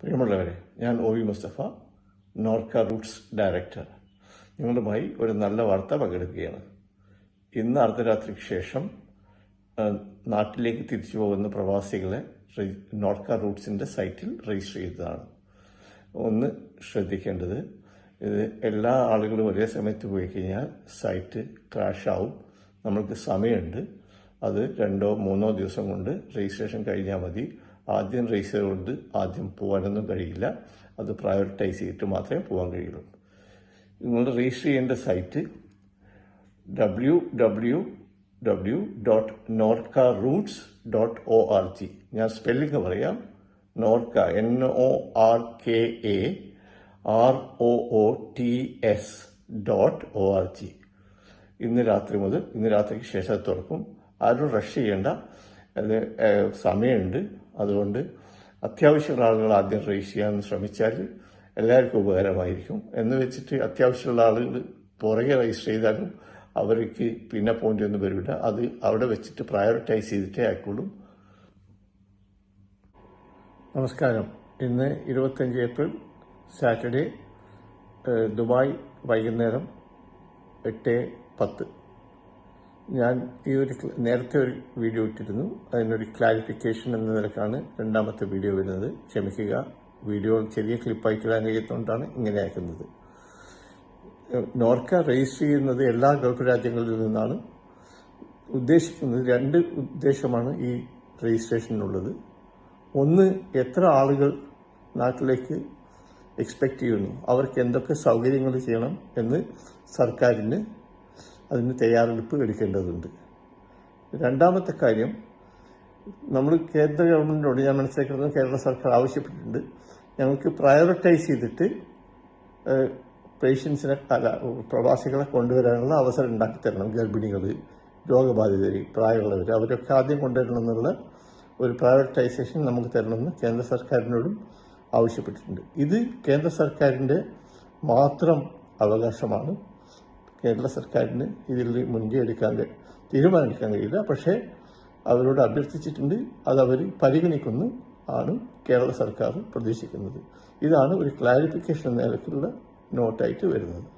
പ്രിയമുള്ളവരെ ഞാൻ O V Mustafa Norka Roots director. നിങ്ങളുമായി ഒരു നല്ല വാർത്ത പങ്കെടുക്കുകയാണ് ഇന്ന് അർദ്ധരാത്രിക്ക് ശേഷം നാട്ടിലേക്ക് തിരിച്ചു പോകുന്ന പ്രവാസികളെ നോർക്ക റൂട്ട്സിന്റെ സൈറ്റിൽ രജിസ്റ്റർ ചെയ്തതാണ്. ഒന്ന് ശ്രദ്ധിക്കേണ്ടത് ഇത് എല്ലാ ആളുകളും ഒരേ സമയത്ത് പോയി കഴിഞ്ഞാൽ സൈറ്റ് ക്രാഷ് ആവും നമ്മൾക്ക് സമയമുണ്ട്. അത് രണ്ടോ മൂന്നോ ദിവസം കൊണ്ട് രജിസ്ട്രേഷൻ കഴിഞ്ഞാൽ മതി. ആദ്യം രജിസ്റ്റർ കൊണ്ട് ആദ്യം പോകാനൊന്നും കഴിയില്ല. അത് പ്രയോറിറ്റൈസ് ചെയ്തിട്ട് മാത്രമേ പോകാൻ കഴിയുള്ളൂ. നിങ്ങൾ രജിസ്റ്റർ ചെയ്യേണ്ട site W W W dot Norka Roots dot O R G ഞാൻ സ്പെല്ലിംഗ് പറയാം. Norka N O R K A R O O T S dot O R G ഇന്ന് രാത്രി മുതൽ ഇന്ന് രാത്രിക്ക് ശേഷം തുറക്കും. ആരും റഷ് ചെയ്യേണ്ട. അത് സമയമുണ്ട്. അതുകൊണ്ട് അത്യാവശ്യമുള്ള ആളുകൾ ആദ്യം രജിസ്റ്റർ ചെയ്യാൻ ശ്രമിച്ചാൽ എല്ലാവർക്കും ഉപകാരമായിരിക്കും. എന്ന് വെച്ചിട്ട് അത്യാവശ്യമുള്ള ആളുകൾ പുറകെ രജിസ്റ്റർ ചെയ്താലും അവർക്ക് പിന്നെ പോയിന്റ് ഒന്നും വരില്ല അത് അവിടെ വെച്ചിട്ട് പ്രയോറിറ്റൈസ് ചെയ്തിട്ടേ ആയിക്കോളും. നമസ്കാരം. ഇന്ന് ഇരുപത്തഞ്ച് ഏപ്രിൽ സാറ്റർഡേ ദുബായ് വൈകുന്നേരം എട്ട് പത്ത്. ഞാൻ ഈ ഒരു നേരത്തെ ഒരു വീഡിയോ ഇട്ടിരുന്നു. അതിനൊരു ക്ലാരിഫിക്കേഷൻ എന്ന നിലക്കാണ് രണ്ടാമത്തെ വീഡിയോ വരുന്നത്. ക്ഷമിക്കുക. വീഡിയോ ചെറിയ ക്ലിപ്പായി ഇടാൻ കഴിയുന്നതുകൊണ്ടാണ് ഇങ്ങനെ അയക്കുന്നത് നോർക്ക രജിസ്റ്റർ ചെയ്യുന്നത് എല്ലാ ഗൾഫ് രാജ്യങ്ങളിൽ നിന്നാണ് ഉദ്ദേശിക്കുന്നത്. രണ്ട് ഉദ്ദേശമാണ് ഈ രജിസ്ട്രേഷനുള്ളത് ഒന്ന് എത്ര ആളുകൾ നാട്ടിലേക്ക് എക്സ്പെക്ട് ചെയ്യുന്നു? അവർക്ക് എന്തൊക്കെ സൗകര്യങ്ങൾ ചെയ്യണം എന്ന് സർക്കാരിന് അതിന് തയ്യാറെടുപ്പ് എടുക്കേണ്ടതുണ്ട്. രണ്ടാമത്തെ കാര്യം നമ്മൾ കേന്ദ്ര ഗവൺമെന്റിനോട് ഞാൻ മനസ്സിലാക്കുന്നത് കേരള സർക്കാർ ആവശ്യപ്പെട്ടിട്ടുണ്ട്. ഞങ്ങൾക്ക് പ്രയോറിറ്റൈസ് ചെയ്തിട്ട് പേഷ്യൻസിനെ പ്രവാസികളെ കൊണ്ടുവരാനുള്ള അവസരം ഉണ്ടാക്കി തരണം ഗർഭിണികൾ രോഗബാധിതർ പ്രായമുള്ളവർ അവരൊക്കെ ആദ്യം കൊണ്ടുവരണം എന്നുള്ള ഒരു പ്രയോറിറ്റൈസേഷൻ നമുക്ക് തരണമെന്ന് കേന്ദ്ര സർക്കാരിനോടും ആവശ്യപ്പെട്ടിട്ടുണ്ട്. ഇത് കേന്ദ്ര സർക്കാരിന്റെ മാത്രം അവകാശമാണ്. കേരള സർക്കാരിന് ഇതിൽ മുൻകൈ എടുക്കാൻ തീരുമാനമെടുക്കാൻ കഴിയില്ല. പക്ഷേ അവരോട് അഭ്യർത്ഥിച്ചിട്ടുണ്ട്. അത് അവർ പരിഗണിക്കുന്നു ആണ് കേരള സർക്കാർ പ്രതീക്ഷിക്കുന്നത്. ഇതാണ് ഒരു ക്ലാരിഫിക്കേഷൻ നിലക്കുള്ള നോട്ടായിട്ട് വരുന്നത്.